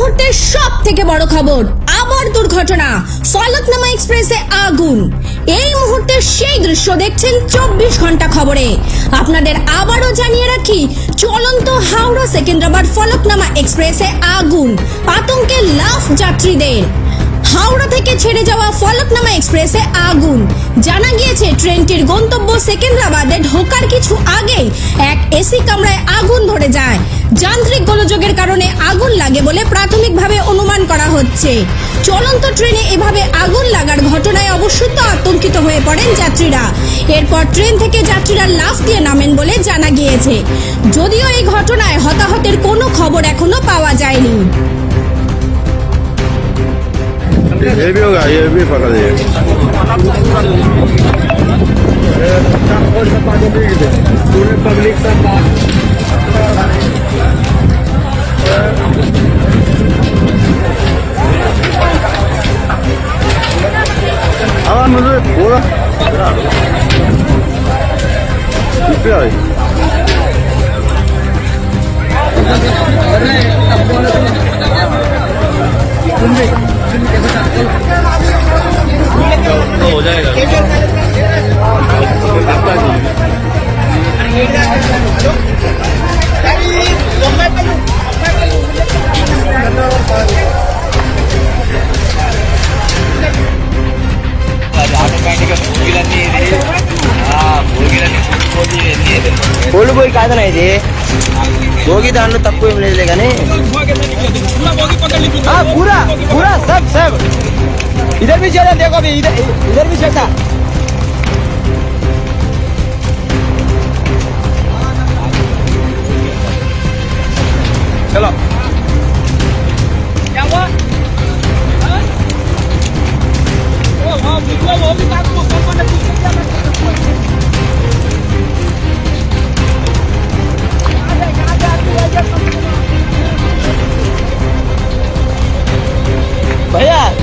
মুহূর্তের সব থেকে বড় খবর, আবার দুর্ঘটনা ফলকনামা এক্সপ্রেসে আগুন। এই মুহূর্তের সেই দৃশ্য দেখছেন চব্বিশ ঘণ্টা খবরে। আপনাদের আবারও জানিয়ে রাখি, চলন্ত হাওড়া সেকেন্দ্রাবাদ ফলকনামা এক্সপ্রেসে আগুন, আতঙ্কে লাফ যাত্রীদের। হাওড়া থেকে ছেড়ে যাওয়া ফলকনামা এক্সপ্রেসে আগুন। জানা গিয়েছে, ট্রেনটির গন্তব্য সেকেন্দ্রাবাদে ঢোকার কিছু আগেই এক এসি কামরায় আগুন ধরে যায় যান্ত্রিক গোলযোগের কারণে আগুন লাগে বলে প্রাথমিকভাবে অনুমান করা হচ্ছে চলন্ত ট্রেনে এভাবে আগুন লাগার ঘটনায় অবশ্যই তো আতঙ্কিত হয়ে পড়েন যাত্রীরা এরপর ট্রেন থেকে যাত্রীরা লাফ দিয়ে নামেন বলে জানা গিয়েছে যদিও এই ঘটনায় হতাহতের কোনো খবর এখনো পাওয়া যায়নি ये भी होगा ये भी पकड़ दिए पूरे पब्लिक सब बात Alan mıdır? Oğlum. Bravo. కోళ్ళు పోయి కాదనా ఇది భోగి దాంట్లో తక్కువ ఏం లేదులే కానీ हाँ, पूरा पूरा सब सब इधर भी चला देखो अभी इधर इधर भी चलता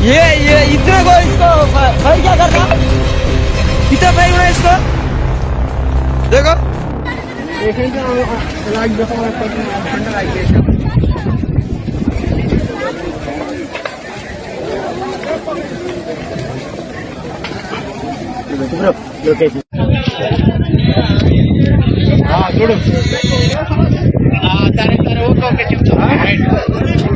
ये ये इतने को इसको भाई क्या कर रहा कितना भाई हुआ इसको देखो हाँ చూడు సరే సరే ఓకే ఓకే చెప్తాను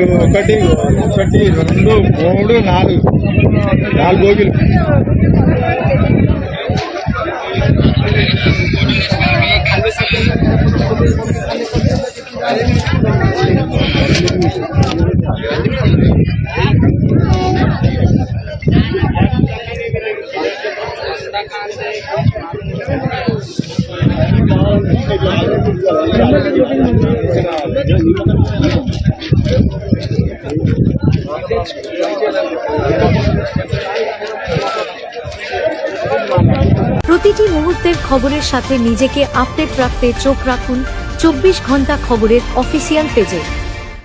నాలుగు ఒకటి ఒకటి రెండు మూడు నాలుగు. నాలుగు బోగిలు প্রতিটি মুহূর্তের খবরের সাথে নিজেকে আপডেট রাখতে চোখ রাখুন চব্বিশ ঘণ্টা খবরের অফিসিয়াল পেজে